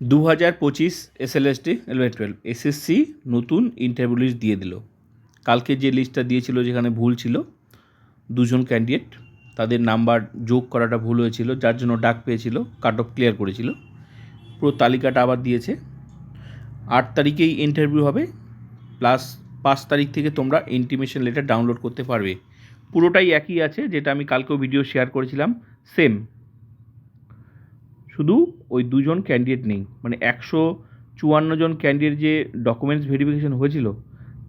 দু হাজার পঁচিশ এসএলএসটি ইলেভেন টুয়েলভ এসএসসি নতুন ইন্টারভিউ লিস্ট দিয়ে দিল। কালকে যে লিস্টটা দিয়েছিল যেখানে ভুল ছিল, দুজন ক্যান্ডিডেট তাদের নাম্বার যোগ করাটা ভুল হয়েছিল, যার জন্য ডাক পেয়েছিল কাট অফ ক্লিয়ার করেছিল। পুরো তালিকাটা আবার দিয়েছে। আট তারিখেই ইন্টারভিউ হবে প্লাস পাঁচ তারিখ থেকে তোমরা ইন্টিমেশন লেটার ডাউনলোড করতে পারবে। পুরোটাই একই আছে, যেটা আমি কালকেও ভিডিও শেয়ার করেছিলাম সেম শুধু ওই দুজন ক্যান্ডিডেট নেই। মানে একশো চুয়ান্ন জন ক্যান্ডিডেট যে ডকুমেন্টস ভেরিফিকেশন হয়েছিল,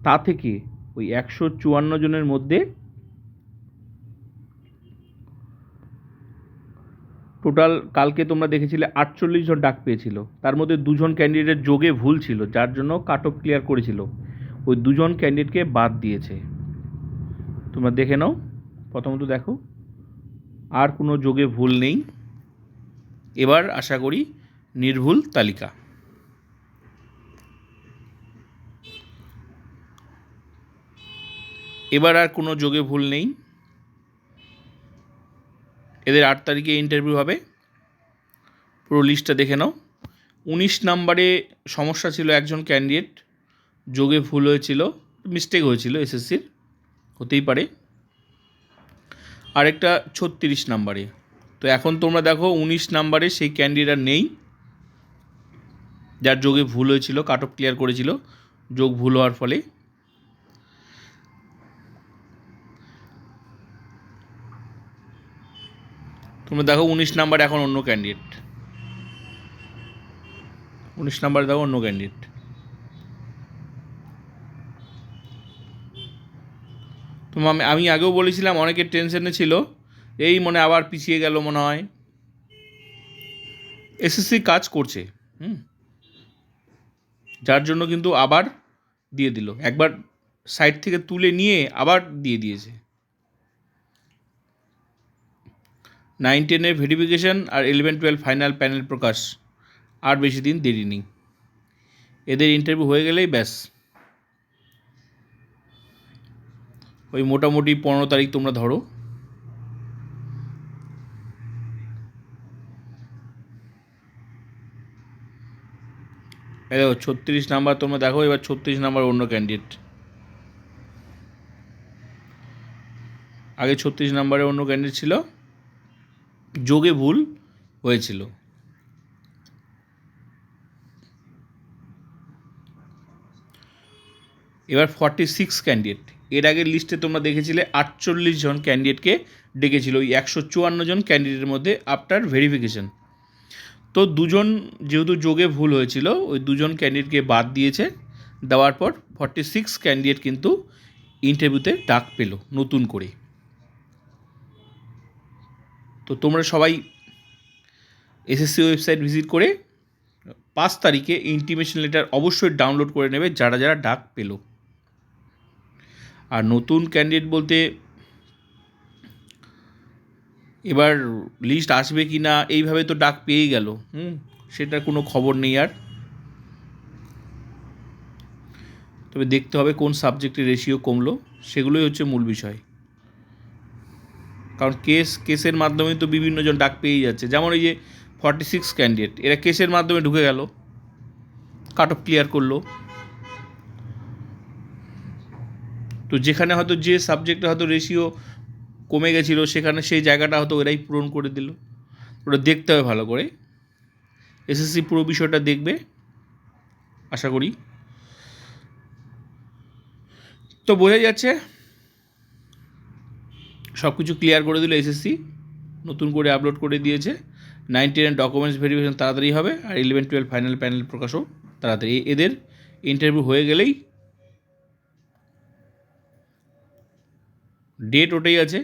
তা থেকে ওই একশো চুয়ান্ন জনের মধ্যে টোটাল কালকে তোমরা দেখেছিলে আটচল্লিশ জন ডাক পেয়েছিল। তার মধ্যে দুজন ক্যান্ডিডেটের যোগে ভুল ছিল, যার জন্য কাট অফ ক্লিয়ার করেছিল। ওই দুজন ক্যান্ডিডেটকে বাদ দিয়েছে। তোমরা দেখে নাও, প্রথমত দেখো, আর কোনো যোগে ভুল নেই। এবার আশা করি নির্ভুল তালিকা। এবার আর কোনো যোগে ভুল নেই। এদের আট তারিখে ইন্টারভিউ হবে। পুরো লিস্টটা দেখে নাও। উনিশ নাম্বারে সমস্যা ছিল একজন ক্যান্ডিডেট যোগে ভুল হয়েছিল মিস্টেক হয়েছিল এসএসসির হতেই পারে। আরেকটা ছত্রিশ নাম্বারে তো এখন তোমরা দেখো উনিশ নাম্বারে সেই ক্যান্ডিডেট নেই। যার যোগে ভুল হয়েছিল কাট অফ ক্লিয়ার করেছিল, যোগ ভুল হওয়ার ফলে। তোমরা দেখো উনিশ নাম্বার এখন অন্য ক্যান্ডিডেট উনিশ নাম্বার দেখো অন্য ক্যান্ডিডেট তো আমি আগেও বলেছিলাম, অনেকের টেনশনে ছিল। এই মনে আবার পিছিয়ে গেল মনে হয়। এসএসসি কাজ করছে, হুম। যার জন্য কিন্তু আবার দিয়ে দিল। একবার সাইড থেকে তুলে নিয়ে আবার দিয়ে দিয়েছে। নাইন টেনের ভেরিফিকেশন আর ইলেভেন টুয়েলভ ফাইনাল প্যানেল প্রকাশ। আর বেশি দিন দেরি নেই। এদের ইন্টারভিউ হয়ে গেলেই ব্যাস। ওই মোটামুটি পনেরো তারিখ তোমরা ধরো। দেখো, ছত্রিশ নাম্বার তোমরা দেখো, এবার ছত্রিশ নাম্বার অন্য ক্যান্ডিডেট আগে ছত্রিশ নাম্বারে অন্য ক্যান্ডিডেট ছিল। যোগে ভুল হয়েছিল। এবার ফর্টি সিক্স ক্যান্ডিডেট এর আগের লিস্টে তোমরা দেখেছিলে, আটচল্লিশ জন ক্যান্ডিডেটকে ডেকেছিল। ওই একশো চুয়ান্ন জন ক্যান্ডিডেটের মধ্যে আফটার ভেরিফিকেশন তো দুজন যেহেতু যোগে ভুল হয়েছিল, ওই দুজন ক্যান্ডিডেটকে বাদ দিয়েছে। দেওয়ার পর ফর্টি সিক্স ক্যান্ডিডেট কিন্তু ইন্টারভিউতে ডাক পেল নতুন করে। তো তোমরা সবাই এসএসসি ওয়েবসাইট ভিজিট করে পাঁচ তারিখে ইন্টিমেশন লেটার অবশ্যই ডাউনলোড করে নেবে যারা যারা ডাক পেল। আর নতুন ক্যান্ডিডেট বলতে এবার লিস্ট আসবে কি না এইভাবে তো ডাক পেয়েই গেল। হুম, সেটার কোনো খবর নেই আর। তবে দেখতে হবে কোন সাবজেক্টের রেশিও কমলো, সেগুলোই হচ্ছে মূল বিষয়। কারণ কেস কেসের মাধ্যমে তো বিভিন্ন জন ডাক পেয়েই যাচ্ছে। যেমন এই যে ফর্টি সিক্স ক্যান্ডিডেট এরা কেসের মাধ্যমে ঢুকে গেল। কাট অফ ক্লিয়ার করল। তো যেখানে হয়তো যে সাবজেক্টে হয়তো রেশিও কমে গেছিল, সেখানে সেই জায়গাটা হয়তো ওরাই পূরণ করে দিল। ওটা দেখতে হবে ভালো করে। এসএসসি পুরো বিষয়টা দেখবে, আশা করি। তো বোঝা যাচ্ছে সব কিছু ক্লিয়ার করে দিল এসএসসি নতুন করে আপলোড করে দিয়েছে। নাইন ডকুমেন্টস ভেরিফিকেশন তাড়াতাড়ি হবে, আর ইলেভেন টুয়েলভ ফাইনাল প্যানেল প্রকাশও তাড়াতাড়ি। এদের ইন্টারভিউ হয়ে গেলেই ডেট ওটাই আছে।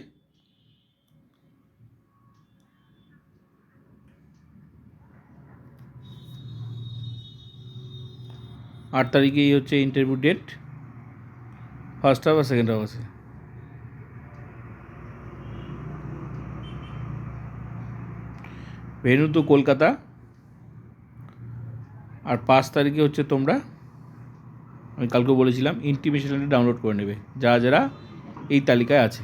আট তারিখেই হচ্ছে ইন্টারভিউ ডেট ফার্স্ট হাফ আর সেকেন্ড হাফ আছে। ভেনু তো কলকাতা। আর পাঁচ তারিখে হচ্ছে তোমরা, আমি কালকে বলেছিলাম ইন্টিমেশনটা ডাউনলোড করে নেবে। যারা যারা এই তালিকায় আছে।